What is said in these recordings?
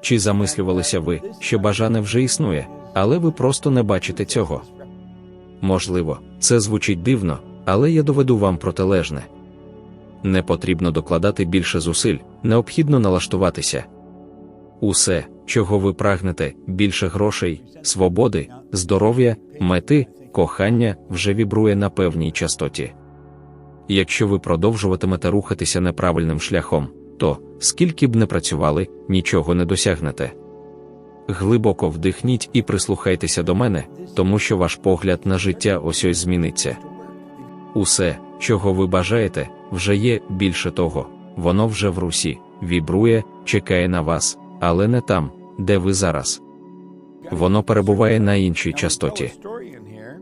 Чи замислювалися ви, що бажане вже існує, але ви просто не бачите цього? Можливо, це звучить дивно, але я доведу вам протилежне. Не потрібно докладати більше зусиль, необхідно налаштуватися. Усе, чого ви прагнете, більше грошей, свободи, здоров'я, мети, кохання вже вібрує на певній частоті. Якщо ви продовжуватимете рухатися неправильним шляхом, то, скільки б не працювали, нічого не досягнете. Глибоко вдихніть і прислухайтеся до мене, тому що ваш погляд на життя ось ось зміниться. Усе, чого ви бажаєте, вже є більше того, воно вже в русі, вібрує, чекає на вас, але не там, де ви зараз. Воно перебуває на іншій частоті.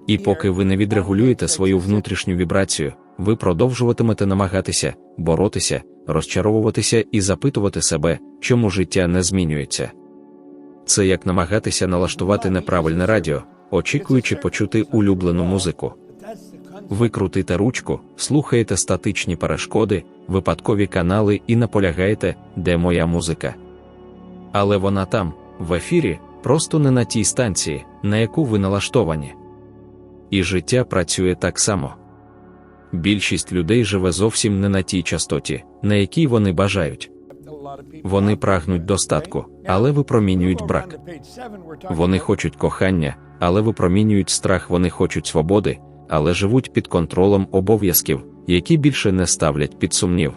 І поки ви не відрегулюєте свою внутрішню вібрацію, ви продовжуватимете намагатися, боротися, розчаровуватися і запитувати себе, чому життя не змінюється. Це як намагатися налаштувати неправильне радіо, очікуючи почути улюблену музику. Ви крутите ручку, слухаєте статичні перешкоди, випадкові канали і наполягаєте, де моя музика. Але вона там, в ефірі, просто не на тій станції, на яку ви налаштовані. І життя працює так само. Більшість людей живе зовсім не на тій частоті, на якій вони бажають. Вони прагнуть достатку, але випромінюють брак. Вони хочуть кохання, але випромінюють страх, вони хочуть свободи, але живуть під контролем обов'язків, які більше не ставлять під сумнів.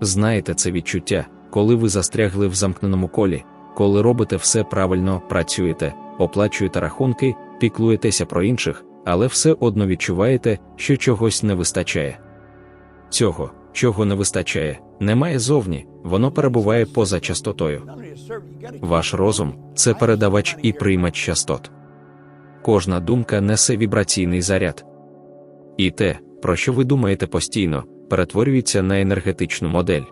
Знаєте це відчуття, коли ви застрягли в замкненому колі, коли робите все правильно, працюєте, оплачуєте рахунки, піклуєтеся про інших, але все одно відчуваєте, що чогось не вистачає. Цього, чого не вистачає, немає зовні, воно перебуває поза частотою. Ваш розум це передавач і приймач частот. Кожна думка несе вібраційний заряд. І те, про що ви думаєте постійно, перетворюється на енергетичну модель.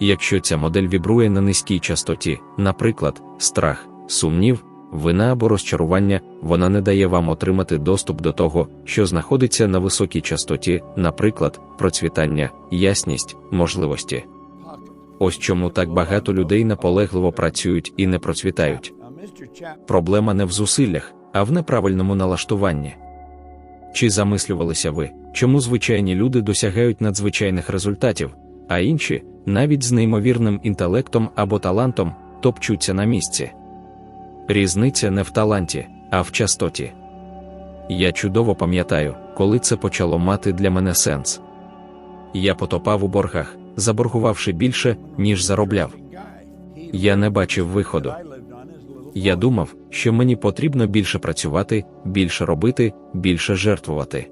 Якщо ця модель вібрує на низькій частоті, наприклад, страх, сумнів, вина або розчарування, вона не дає вам отримати доступ до того, що знаходиться на високій частоті, наприклад, процвітання, ясність, можливості. Ось чому так багато людей наполегливо працюють і не процвітають. Проблема не в зусиллях, а в неправильному налаштуванні. Чи замислювалися ви, чому звичайні люди досягають надзвичайних результатів, а інші, навіть з неймовірним інтелектом або талантом, топчуться на місці? Різниця не в таланті, а в частоті. Я чудово пам'ятаю, коли це почало мати для мене сенс. Я потопав у боргах, заборгувавши більше, ніж заробляв. Я не бачив виходу. Я думав, що мені потрібно більше працювати, більше робити, більше жертвувати.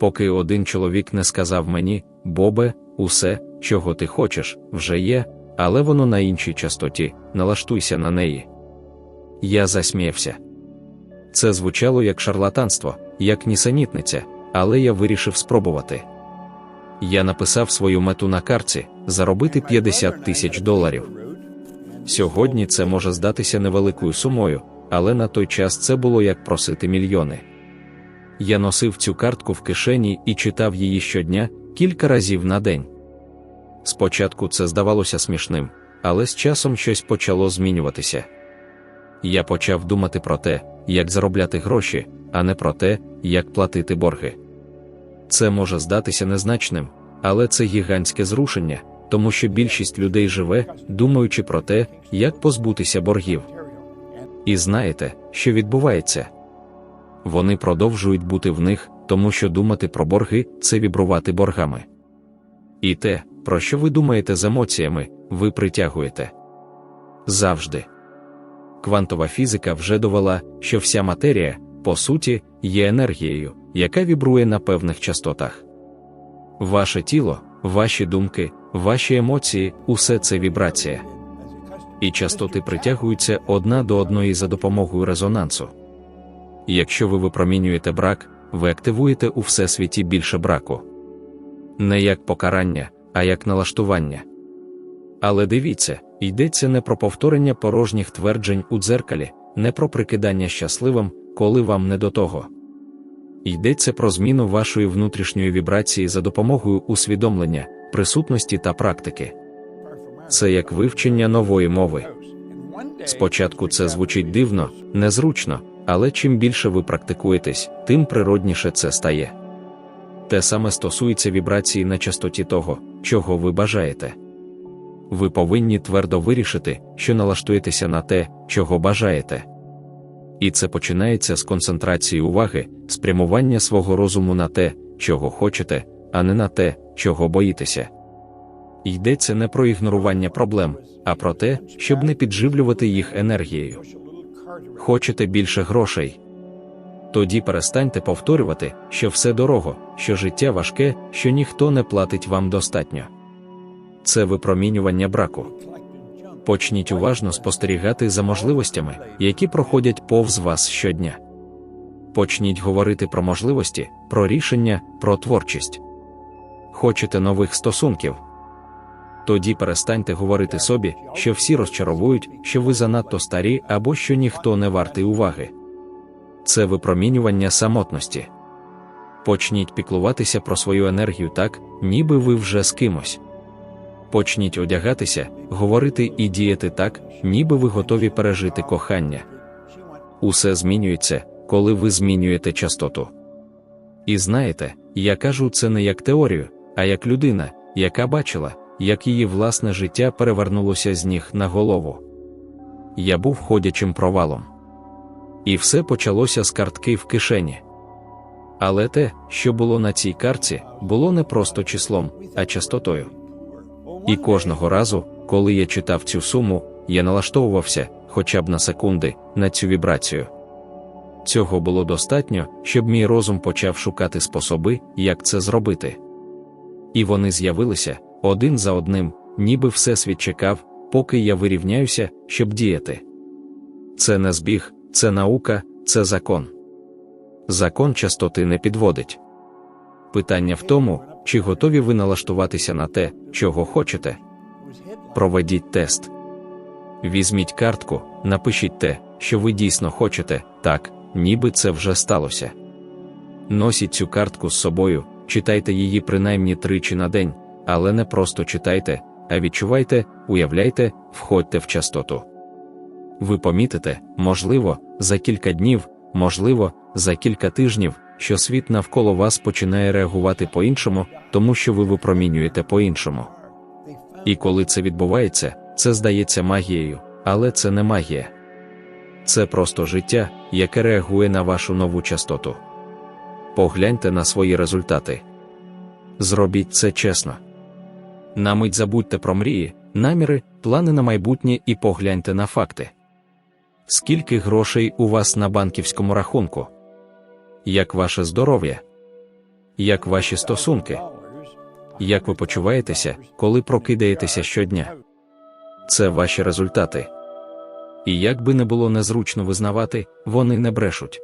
Поки один чоловік не сказав мені, Бобе, усе, чого ти хочеш, вже є, але воно на іншій частоті, налаштуйся на неї. Я засміявся. Це звучало як шарлатанство, як нісенітниця, але я вирішив спробувати. Я написав свою мету на карці заробити 50 тисяч доларів. Сьогодні це може здатися невеликою сумою, але на той час це було як просити мільйони. Я носив цю картку в кишені і читав її щодня кілька разів на день. Спочатку це здавалося смішним, але з часом щось почало змінюватися. Я почав думати про те, як заробляти гроші, а не про те, як платити борги. Це може здатися незначним, але це гігантське зрушення, тому що більшість людей живе, думаючи про те, як позбутися боргів. І знаєте, що відбувається? Вони продовжують бути в них, тому що думати про борги це вібрувати боргами. І те, про що ви думаєте з емоціями, ви притягуєте завжди. Квантова фізика вже довела, що вся матерія, по суті, є енергією, яка вібрує на певних частотах. Ваше тіло, ваші думки, ваші емоції усе це вібрація. І частоти притягуються одна до одної за допомогою резонансу. Якщо ви випромінюєте брак, ви активуєте у всесвіті більше браку. Не як покарання, а як налаштування. Але дивіться, йдеться не про повторення порожніх тверджень у дзеркалі, не про прикидання щасливим, коли вам не до того. Йдеться про зміну вашої внутрішньої вібрації за допомогою усвідомлення, присутності та практики. це як вивчення нової мови. Спочатку це звучить дивно, незручно, але чим більше ви практикуєтесь, тим природніше це стає. Те саме стосується вібрації на частоті того, чого ви бажаєте. Ви повинні твердо вирішити, що налаштуєтеся на те, чого бажаєте. І це починається з концентрації уваги, спрямування свого розуму на те, чого хочете, а не на те, чого боїтеся. Йдеться не про ігнорування проблем, а про те, щоб не підживлювати їх енергією. Хочете більше грошей? Тоді перестаньте повторювати, що все дорого, що життя важке, що ніхто не платить вам достатньо. Це випромінювання браку. Почніть уважно спостерігати за можливостями, які проходять повз вас щодня. Почніть говорити про можливості, про рішення, про творчість. Хочете нових стосунків? Тоді перестаньте говорити собі, що всі розчаровують, що ви занадто старі або що ніхто не вартий уваги. Це випромінювання самотності. Почніть піклуватися про свою енергію так, ніби ви вже з кимось. Почніть одягатися, говорити і діяти так, ніби ви готові пережити кохання. Усе змінюється, коли ви змінюєте частоту. І знаєте, я кажу це не як теорію, а як людина, яка бачила, як її власне життя перевернулося з ніг на голову. Я був ходячим провалом. І все почалося з картки в кишені. Але те, що було на цій картці, було не просто числом, а частотою. І кожного разу, коли я читав цю суму, я налаштовувався, хоча б на секунди, на цю вібрацію. Цього було достатньо, щоб мій розум почав шукати способи, як це зробити. І вони з'явилися один за одним, ніби всесвіт чекав, поки я вирівняюся, щоб діяти. Це не збіг, це наука, це закон. Закон частоти не підводить. Питання в тому, чи готові ви налаштуватися на те, чого хочете. Проведіть тест. Візьміть картку, напишіть те, що ви дійсно хочете, так, ніби це вже сталося. Носіть цю картку з собою, читайте її принаймні тричі на день, але не просто читайте, а відчувайте, уявляйте, входьте в частоту. Ви помітите, можливо, за кілька днів, можливо, за кілька тижнів, що світ навколо вас починає реагувати по-іншому, тому що ви випромінюєте по-іншому. І коли це відбувається, це здається магією, але це не магія. Це просто життя, яке реагує на вашу нову частоту. Погляньте на свої результати. Зробіть це чесно. На мить забудьте про мрії, наміри, плани на майбутнє і погляньте на факти. Скільки грошей у вас на банківському рахунку? Як ваше здоров'я? Як ваші стосунки? Як ви почуваєтеся, коли прокидаєтеся щодня? Це ваші результати. І як би не було незручно визнавати, вони не брешуть.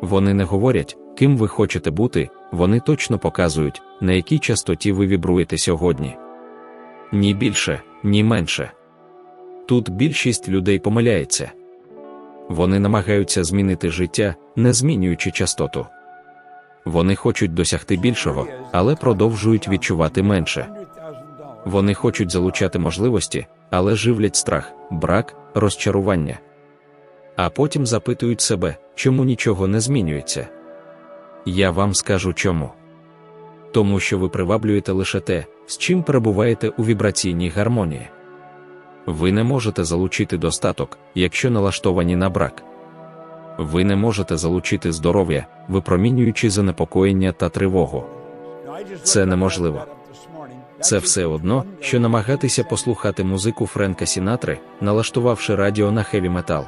Вони не говорять, ким ви хочете бути, вони точно показують, на якій частоті ви вібруєте сьогодні. Ні більше, ні менше. Тут більшість людей помиляється. Вони намагаються змінити життя, не змінюючи частоту. Вони хочуть досягти більшого, але продовжують відчувати менше. Вони хочуть залучати можливості, але живлять страх, брак, розчарування. А потім запитують себе, чому нічого не змінюється. Я вам скажу чому. Тому що ви приваблюєте лише те, з чим перебуваєте у вібраційній гармонії. Ви не можете залучити достаток, якщо налаштовані на брак. Ви не можете залучити здоров'я, випромінюючи занепокоєння та тривогу. Це неможливо. Це все одно, що намагатися послухати музику Френка Сінатри, налаштувавши радіо на хеві метал.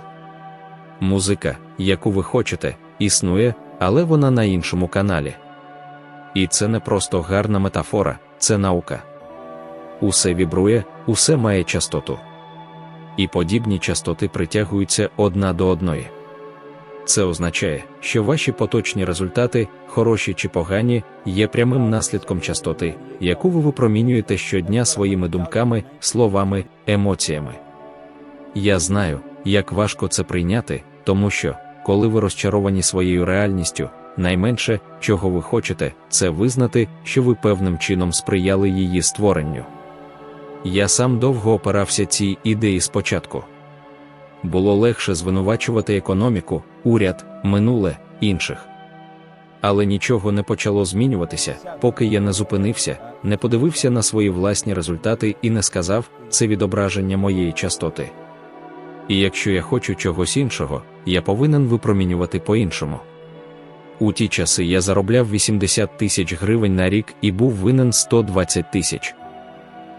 Музика, яку ви хочете, існує, але вона на іншому каналі. І це не просто гарна метафора, це наука. Усе вібрує, усе має частоту. І подібні частоти притягуються одна до одної. Це означає, що ваші поточні результати, хороші чи погані, є прямим наслідком частоти, яку ви випромінюєте щодня своїми думками, словами, емоціями. Я знаю, як важко це прийняти, тому що, коли ви розчаровані своєю реальністю, найменше, чого ви хочете, це визнати, що ви певним чином сприяли її створенню. Я сам довго опирався цій ідеї спочатку. Було легше звинувачувати економіку, уряд, минуле, інших. Але нічого не почало змінюватися, поки я не зупинився, не подивився на свої власні результати і не сказав, це відображення моєї частоти. І якщо я хочу чогось іншого, я повинен випромінювати по-іншому. У ті часи я заробляв 80 тисяч гривень на рік і був винен 120 тисяч.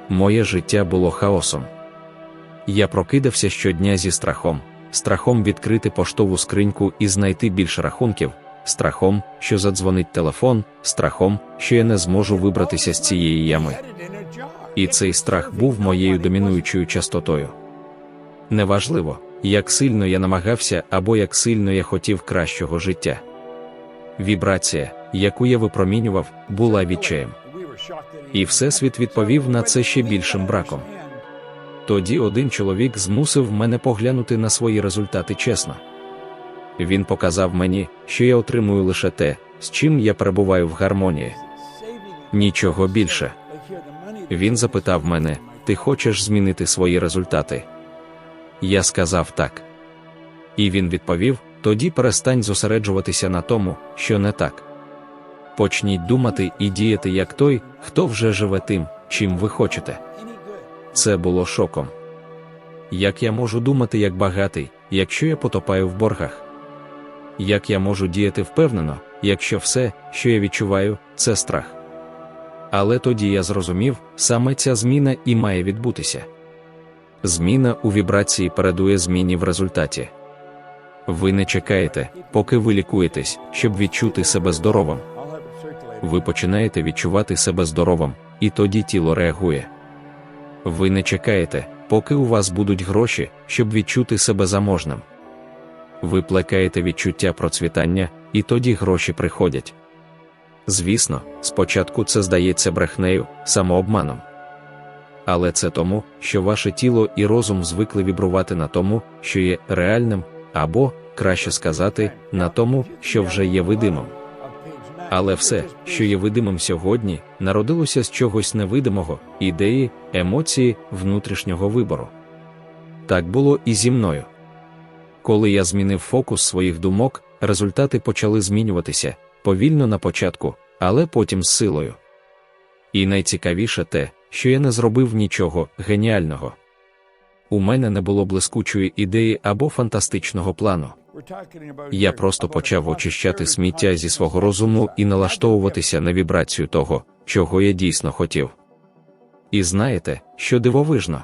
Моє життя було хаосом. Я прокидався щодня зі страхом, страхом відкрити поштову скриньку і знайти більше рахунків, страхом, що задзвонить телефон, страхом, що я не зможу вибратися з цієї ями. І цей страх був моєю домінуючою частотою. Неважливо, як сильно я намагався або як сильно я хотів кращого життя. Вібрація, яку я випромінював, була відчаєм. І Всесвіт відповів на це ще більшим браком. Тоді один чоловік змусив мене поглянути на свої результати чесно. Він показав мені, що я отримую лише те, з чим я перебуваю в гармонії. Нічого більше. Він запитав мене: ти хочеш змінити свої результати? Я сказав так. І він відповів: тоді перестань зосереджуватися на тому, що не так. Почніть думати і діяти як той, хто вже живе тим, чим ви хочете. Це було шоком. Як я можу думати як багатий, якщо я потопаю в боргах? Як я можу діяти впевнено, якщо все, що я відчуваю, це страх? Але тоді я зрозумів, саме ця зміна і має відбутися. Зміна у вібрації передує зміні в результаті. Ви не чекаєте, поки ви лікуєтесь, щоб відчути себе здоровим. Ви починаєте відчувати себе здоровим, і тоді тіло реагує. Ви не чекаєте, поки у вас будуть гроші, щоб відчути себе заможним. Ви плекаєте відчуття процвітання, і тоді гроші приходять. Звісно, спочатку це здається брехнею, самообманом. Але це тому, що ваше тіло і розум звикли вібрувати на тому, що є реальним, або, краще сказати, на тому, що вже є видимим. Але все, що є видимим сьогодні, народилося з чогось невидимого, ідеї, емоції, внутрішнього вибору. Так було і зі мною. Коли я змінив фокус своїх думок, результати почали змінюватися повільно на початку, але потім з силою. І найцікавіше те, що я не зробив нічого геніального. У мене не було блискучої ідеї або фантастичного плану. Я просто почав очищати сміття зі свого розуму і налаштовуватися на вібрацію того, чого я дійсно хотів. І знаєте, що дивовижно?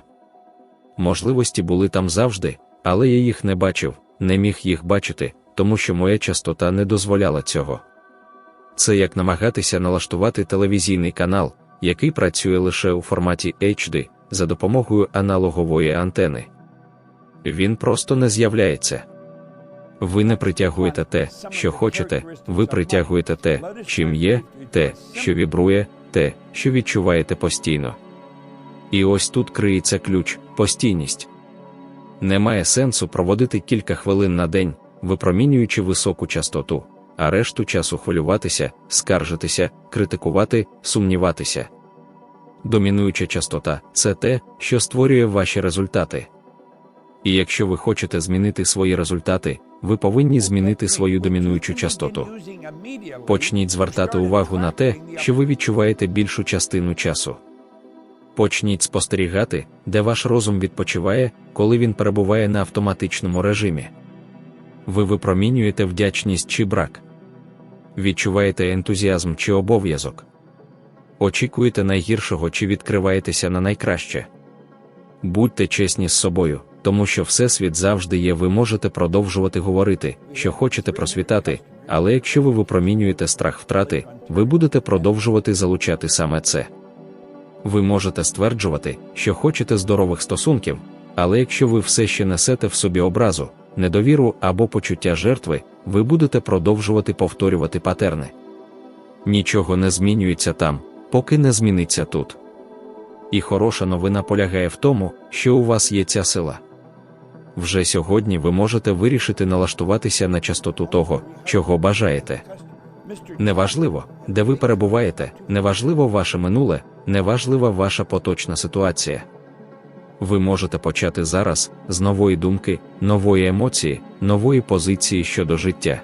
Можливості були там завжди, але я їх не бачив, не міг їх бачити, тому що моя частота не дозволяла цього. Це як намагатися налаштувати телевізійний канал, який працює лише у форматі HD за допомогою аналогової антени. Він просто не з'являється. Ви не притягуєте те, що хочете, ви притягуєте те, чим є, те, що вібрує, те, що відчуваєте постійно. І ось тут криється ключ, постійність. Немає сенсу проводити кілька хвилин на день, випромінюючи високу частоту, а решту часу хвилюватися, скаржитися, критикувати, сумніватися. Домінуюча частота це те, що створює ваші результати. І якщо ви хочете змінити свої результати, ви повинні змінити свою домінуючу частоту. Почніть звертати увагу на те, що ви відчуваєте більшу частину часу. Почніть спостерігати, де ваш розум відпочиває, коли він перебуває на автоматичному режимі. Ви випромінюєте вдячність чи брак, відчуваєте ентузіазм чи обов'язок, очікуєте найгіршого чи відкриваєтеся на найкраще. Будьте чесні з собою, тому що Всесвіт завжди є, ви можете продовжувати говорити, що хочете просвітати, але якщо ви випромінюєте страх втрати, ви будете продовжувати залучати саме це. Ви можете стверджувати, що хочете здорових стосунків, але якщо ви все ще несете в собі образу, недовіру або почуття жертви, ви будете продовжувати повторювати патерни. Нічого не змінюється там, поки не зміниться тут. І хороша новина полягає в тому, що у вас є ця сила. Вже сьогодні ви можете вирішити налаштуватися на частоту того, чого бажаєте. Неважливо, де ви перебуваєте, неважливо ваше минуле, неважлива ваша поточна ситуація. Ви можете почати зараз з нової думки, нової емоції, нової позиції щодо життя.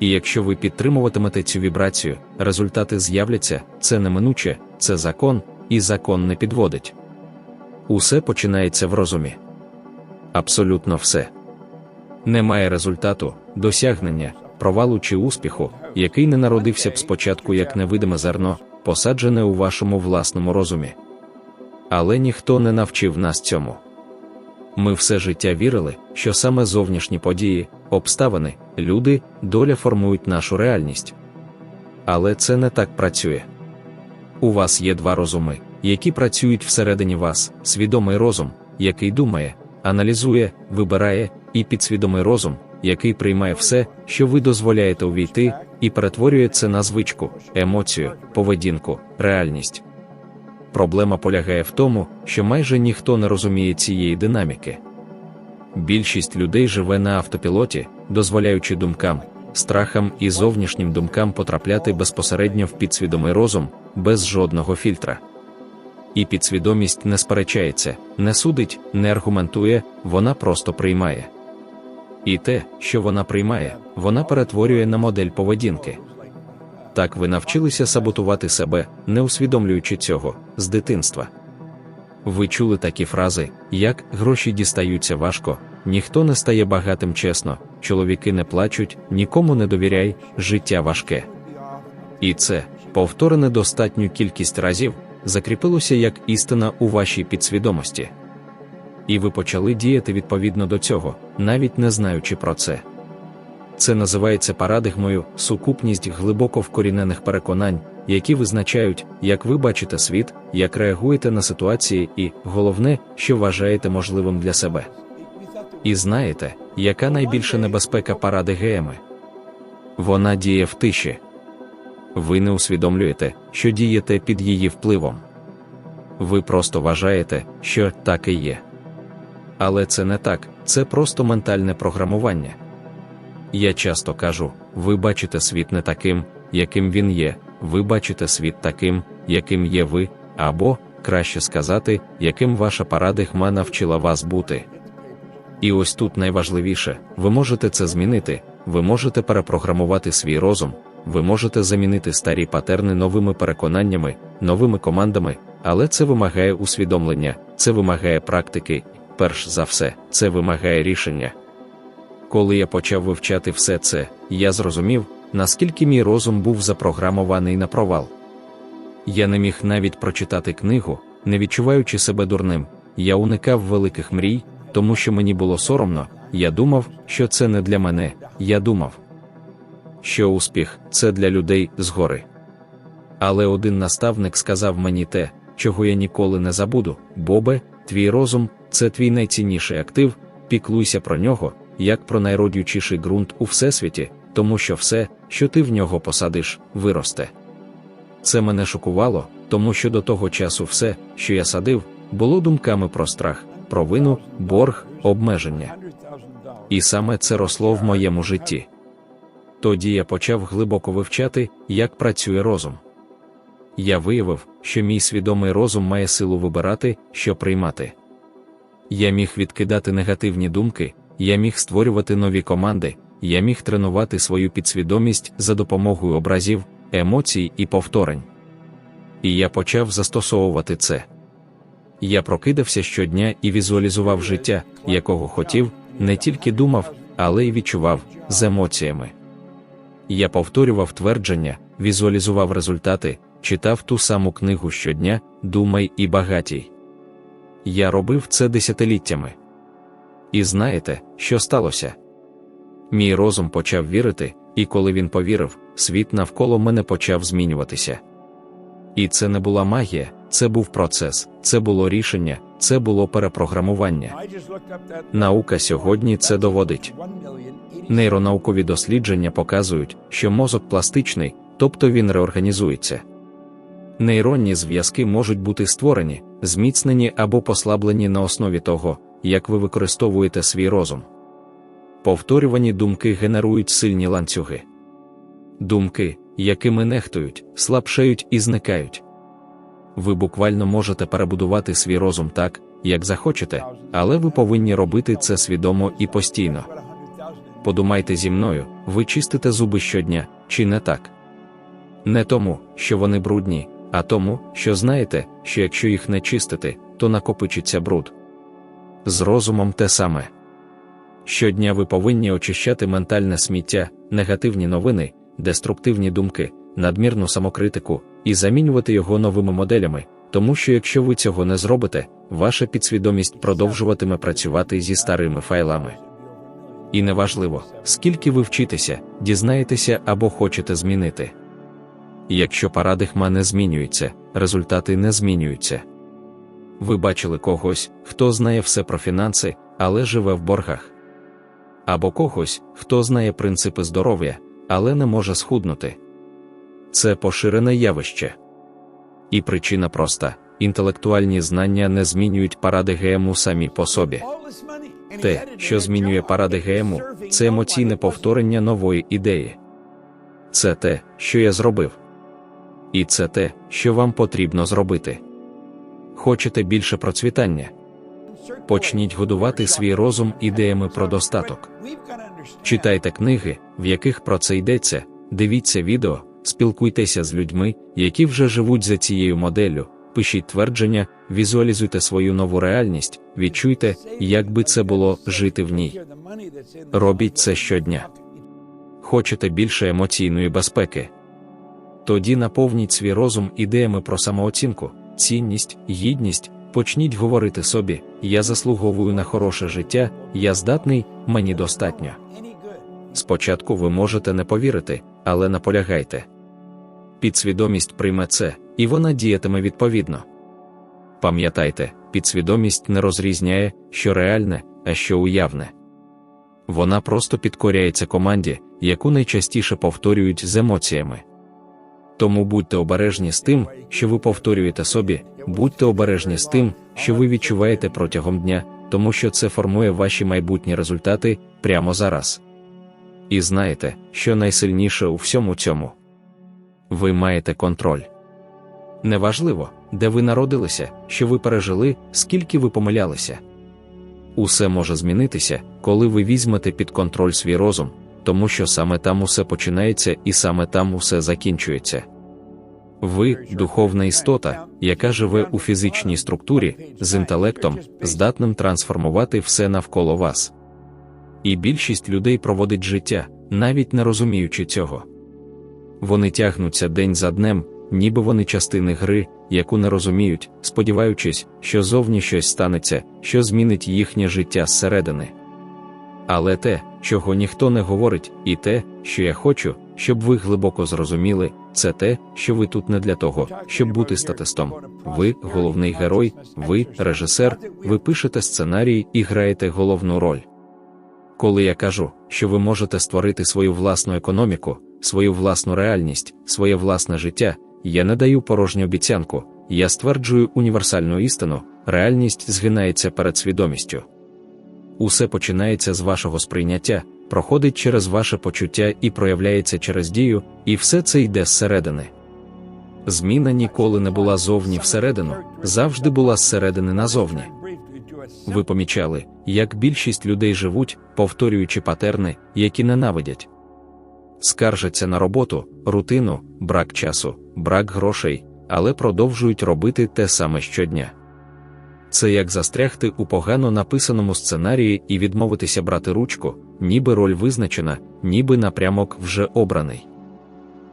І якщо ви підтримуватимете цю вібрацію, результати з'являться, це неминуче, це закон, і закон не підводить. Усе починається в розумі. Абсолютно все. Немає результату, досягнення, провалу чи успіху, який не народився б спочатку як невидиме зерно, посаджене у вашому власному розумі. Але ніхто не навчив нас цьому. Ми все життя вірили, що саме зовнішні події, обставини, люди, доля формують нашу реальність. Але це не так працює. У вас є два розуми, які працюють всередині вас: свідомий розум, який думає, аналізує, вибирає, і підсвідомий розум, який приймає все, що ви дозволяєте увійти, і перетворює це на звичку, емоцію, поведінку, реальність. Проблема полягає в тому, що майже ніхто не розуміє цієї динаміки. Більшість людей живе на автопілоті, дозволяючи думкам, страхам і зовнішнім думкам потрапляти безпосередньо в підсвідомий розум, без жодного фільтра. І підсвідомість не сперечається, не судить, не аргументує, вона просто приймає. І те, що вона приймає, вона перетворює на модель поведінки. Так ви навчилися саботувати себе, не усвідомлюючи цього, з дитинства. Ви чули такі фрази, як гроші дістаються важко, ніхто не стає багатим чесно, чоловіки не плачуть, нікому не довіряй, життя важке. І це, повторене достатню кількість разів, закріпилося як істина у вашій підсвідомості. І ви почали діяти відповідно до цього, навіть не знаючи про це. Це називається парадигмою, сукупність глибоко вкорінених переконань, які визначають, як ви бачите світ, як реагуєте на ситуації і, головне, що вважаєте можливим для себе. І знаєте, яка найбільша небезпека паради геями? Вона діє в тиші. Ви не усвідомлюєте, що дієте під її впливом. Ви просто вважаєте, що так і є. Але це не так, це просто ментальне програмування. Я часто кажу: ви бачите світ не таким, яким він є, ви бачите світ таким, яким є ви, або, краще сказати, яким ваша парадигма навчила вас бути. І ось тут найважливіше, ви можете це змінити, ви можете перепрограмувати свій розум, ви можете замінити старі патерни новими переконаннями, новими командами, але це вимагає усвідомлення, це вимагає практики, перш за все, це вимагає рішення. Коли я почав вивчати все це, я зрозумів, наскільки мій розум був запрограмований на провал. Я не міг навіть прочитати книгу, не відчуваючи себе дурним, я уникав великих мрій, тому що мені було соромно, я думав, що це не для мене, я думав, що успіх це для людей згори. Але один наставник сказав мені те, чого я ніколи не забуду: Бобе, твій розум це твій найцінніший актив, піклуйся про нього як про найродючіший ґрунт у всесвіті, тому що все, що ти в нього посадиш, виросте. Це мене шокувало, тому що до того часу все, що я садив, було думками про страх, про вину, борг, обмеження. І саме це росло в моєму житті. Тоді я почав глибоко вивчати, як працює розум. Я виявив, що мій свідомий розум має силу вибирати, що приймати. Я міг відкидати негативні думки, я міг створювати нові команди, я міг тренувати свою підсвідомість за допомогою образів, емоцій і повторень. І я почав застосовувати це. Я прокидався щодня і візуалізував життя, якого хотів, не тільки думав, але й відчував з емоціями. Я повторював твердження, візуалізував результати, читав ту саму книгу щодня, думай і багатій. Я робив це десятиліттями. І знаєте, що сталося? Мій розум почав вірити, і коли він повірив, світ навколо мене почав змінюватися. І це не була магія, це був процес, це було рішення, це було перепрограмування. Наука сьогодні це доводить. Нейронаукові дослідження показують, що мозок пластичний, тобто він реорганізується. Нейронні зв'язки можуть бути створені, зміцнені або послаблені на основі того, як ви використовуєте свій розум. Повторювані думки генерують сильні ланцюги. Думки, якими нехтують, слабшають і зникають. Ви буквально можете перебудувати свій розум так, як захочете, але ви повинні робити це свідомо і постійно. Подумайте зі мною, ви чистите зуби щодня, чи не так? Не тому, що вони брудні, а тому, що знаєте, що якщо їх не чистити, то накопичиться бруд. З розумом те саме. Щодня ви повинні очищати ментальне сміття, негативні новини, деструктивні думки, надмірну самокритику і замінювати його новими моделями, тому що якщо ви цього не зробите, ваша підсвідомість продовжуватиме працювати зі старими файлами. І неважливо, скільки ви вчитеся, дізнаєтеся або хочете змінити. Якщо парадигма не змінюється, результати не змінюються. Ви бачили когось, хто знає все про фінанси, але живе в боргах. Або когось, хто знає принципи здоров'я, але не може схуднути. Це поширене явище. І причина проста: інтелектуальні знання не змінюють паради ГМУ самі по собі. Те, що змінює паради ГМУ, це емоційне повторення нової ідеї. Це те, що я зробив. І це те, що вам потрібно зробити. Хочете більше процвітання? Почніть годувати свій розум ідеями про достаток. Читайте книги, в яких про це йдеться, дивіться відео, спілкуйтеся з людьми, які вже живуть за цією моделлю, пишіть твердження, візуалізуйте свою нову реальність, відчуйте, як би це було жити в ній. Робіть це щодня. Хочете більше емоційної безпеки? Тоді наповніть свій розум ідеями про самооцінку, цінність, гідність. Почніть говорити собі: я заслуговую на хороше життя, я здатний, мені достатньо. Спочатку ви можете не повірити, але наполягайте. Підсвідомість прийме це, і вона діятиме відповідно. Пам'ятайте, підсвідомість не розрізняє, що реальне, а що уявне. Вона просто підкоряється команді, яку найчастіше повторюють з емоціями. Тому будьте обережні з тим, що ви повторюєте собі, будьте обережні з тим, що ви відчуваєте протягом дня, тому що це формує ваші майбутні результати прямо зараз. І знаєте, що найсильніше у всьому цьому ви маєте контроль. Неважливо, де ви народилися, що ви пережили, скільки ви помилялися. Усе може змінитися, коли ви візьмете під контроль свій розум, тому що саме там усе починається і саме там усе закінчується. Ви духовна істота, яка живе у фізичній структурі, з інтелектом, здатним трансформувати все навколо вас. І більшість людей проводить життя, навіть не розуміючи цього. Вони тягнуться день за днем, ніби вони частини гри, яку не розуміють, сподіваючись, що зовні щось станеться, що змінить їхнє життя зсередини. Але те, чого ніхто не говорить, і те, що я хочу, щоб ви глибоко зрозуміли, це те, що ви тут не для того, щоб бути статистом. Ви головний герой, ви режисер, ви пишете сценарій і граєте головну роль. Коли я кажу, що ви можете створити свою власну економіку, свою власну реальність, своє власне життя, я не даю порожню обіцянку, я стверджую універсальну істину, реальність згинається перед свідомістю. Усе починається з вашого сприйняття, проходить через ваше почуття і проявляється через дію, і все це йде зсередини. Зміна ніколи не була зовні всередину, завжди була зсередини назовні. Ви помічали, як більшість людей живуть, повторюючи патерни, які ненавидять. Скаржаться на роботу, рутину, брак часу, брак грошей, але продовжують робити те саме щодня. Це як застрягти у погано написаному сценарії і відмовитися брати ручку, ніби роль визначена, ніби напрямок вже обраний.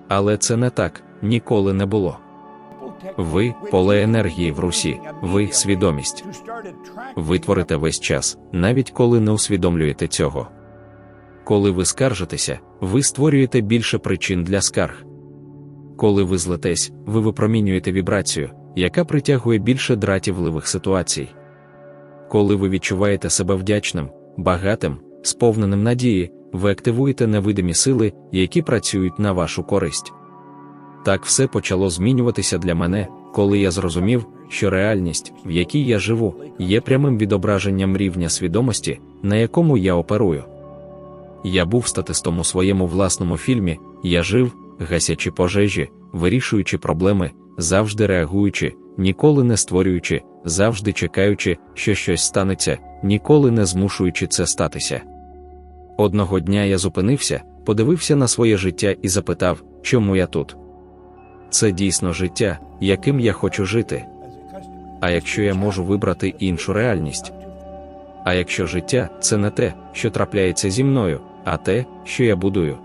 Але це не так, ніколи не було. Ви поле енергії в русі, ви свідомість. Ви творите весь час, навіть коли не усвідомлюєте цього. Коли ви скаржитеся, ви створюєте більше причин для скарг. Коли ви злетесь, ви випромінюєте вібрацію, яка притягує більше дратівливих ситуацій. Коли ви відчуваєте себе вдячним, багатим, сповненим надії, ви активуєте невидимі сили, які працюють на вашу користь. Так все почало змінюватися для мене, коли я зрозумів, що реальність, в якій я живу, є прямим відображенням рівня свідомості, на якому я оперую. Я був статистом у своєму власному фільмі, я жив, гасячи пожежі, вирішуючи проблеми, завжди реагуючи, ніколи не створюючи, завжди чекаючи, що щось станеться, ніколи не змушуючи це статися. Одного дня я зупинився, подивився на своє життя і запитав, чому я тут. Це дійсно життя, яким я хочу жити. А якщо я можу вибрати іншу реальність? А якщо життя це не те, що трапляється зі мною, а те, що я будую.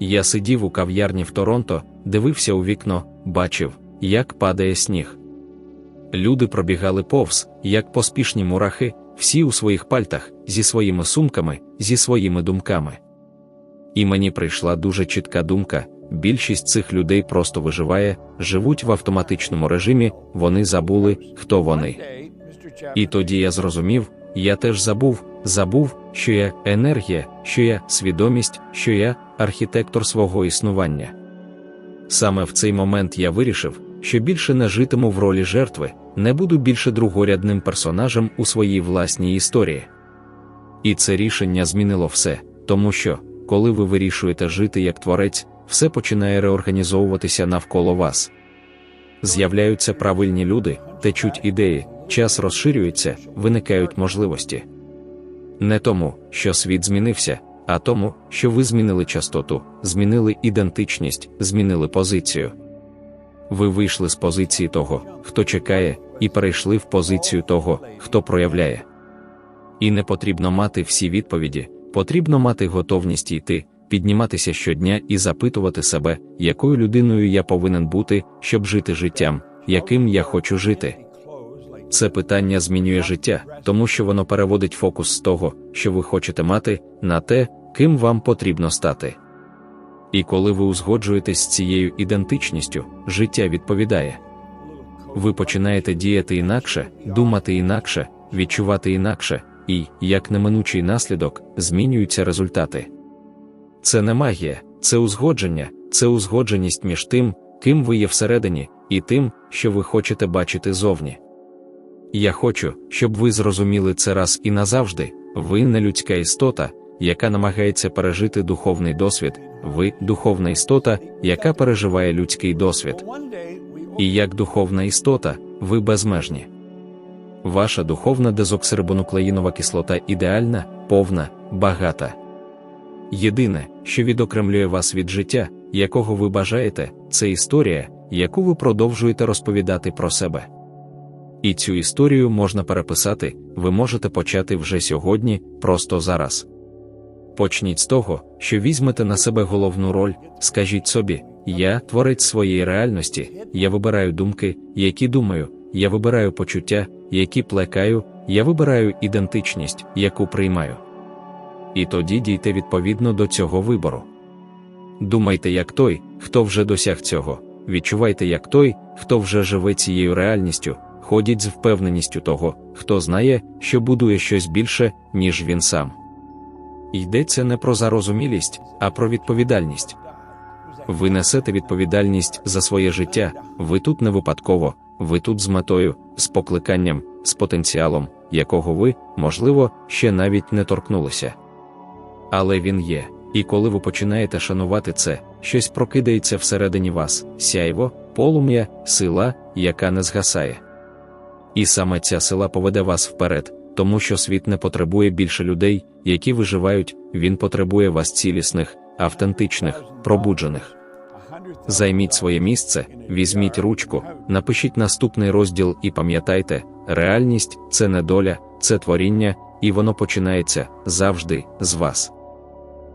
Я сидів у кав'ярні в Торонто, дивився у вікно, бачив, як падає сніг. Люди пробігали повз, як поспішні мурахи, всі у своїх пальтах, зі своїми сумками, зі своїми думками. І мені прийшла дуже чітка думка: більшість цих людей просто виживає, живуть в автоматичному режимі, вони забули, хто вони. І тоді я зрозумів, я теж забув, забув, що я енергія, що я свідомість, що я архітектор свого існування. Саме в цей момент я вирішив, що більше не житиму в ролі жертви, не буду більше другорядним персонажем у своїй власній історії. І це рішення змінило все, тому що, коли ви вирішуєте жити як творець, все починає реорганізовуватися навколо вас. З'являються правильні люди, течуть ідеї, час розширюється, виникають можливості. Не тому, що світ змінився, а тому, що ви змінили частоту, змінили ідентичність, змінили позицію. Ви вийшли з позиції того, хто чекає, і перейшли в позицію того, хто проявляє. І не потрібно мати всі відповіді, потрібно мати готовність йти, підніматися щодня і запитувати себе, якою людиною я повинен бути, щоб жити життям, яким я хочу жити. Це питання змінює життя, тому що воно переводить фокус з того, що ви хочете мати, на те, ким вам потрібно стати. І коли ви узгоджуєтесь з цією ідентичністю, життя відповідає. Ви починаєте діяти інакше, думати інакше, відчувати інакше, і, як неминучий наслідок, змінюються результати. Це не магія, це узгодження, це узгодженість між тим, ким ви є всередині, і тим, що ви хочете бачити зовні. Я хочу, щоб ви зрозуміли це раз і назавжди, ви не людська істота, яка намагається пережити духовний досвід, ви духовна істота, яка переживає людський досвід. І як духовна істота, ви безмежні. Ваша духовна дезоксирибонуклеїнова кислота ідеальна, повна, багата. Єдине, що відокремлює вас від життя, якого ви бажаєте, це історія, яку ви продовжуєте розповідати про себе. І цю історію можна переписати, ви можете почати вже сьогодні, просто зараз. Почніть з того, що візьмете на себе головну роль, скажіть собі, я творець своєї реальності, я вибираю думки, які думаю, я вибираю почуття, які плекаю, я вибираю ідентичність, яку приймаю. І тоді дійте відповідно до цього вибору. Думайте як той, хто вже досяг цього, відчувайте як той, хто вже живе цією реальністю, ходіть з впевненістю того, хто знає, що будує щось більше, ніж він сам. Йдеться не про зарозумілість, а про відповідальність. Ви несете відповідальність за своє життя, ви тут не випадково, ви тут з метою, з покликанням, з потенціалом, якого ви, можливо, ще навіть не торкнулися. Але він є, і коли ви починаєте шанувати це, щось прокидається всередині вас, сяйво, полум'я, сила, яка не згасає. І саме ця сила поведе вас вперед, тому що світ не потребує більше людей, які виживають, він потребує вас цілісних, автентичних, пробуджених. Займіть своє місце, візьміть ручку, напишіть наступний розділ і пам'ятайте, реальність це не доля, це творіння, і воно починається завжди з вас.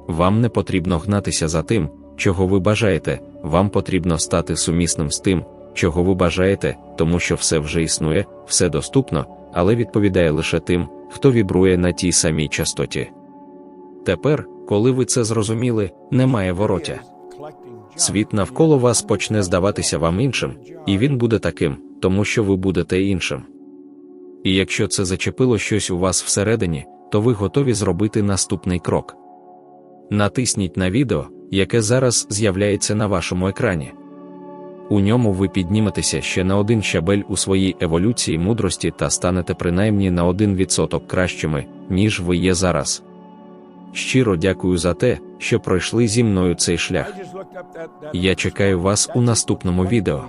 Вам не потрібно гнатися за тим, чого ви бажаєте, вам потрібно стати сумісним з тим, чого ви бажаєте, тому що все вже існує, все доступно, але відповідає лише тим, хто вібрує на тій самій частоті. Тепер, коли ви це зрозуміли, немає воротя. Світ навколо вас почне здаватися вам іншим, і він буде таким, тому що ви будете іншим. І якщо це зачепило щось у вас всередині, то ви готові зробити наступний крок. Натисніть на відео, яке зараз з'являється на вашому екрані. У ньому ви підніметеся ще на один щабель у своїй еволюції мудрості та станете принаймні на один відсоток кращими, ніж ви є зараз. Щиро дякую за те, що пройшли зі мною цей шлях. Я чекаю вас у наступному відео.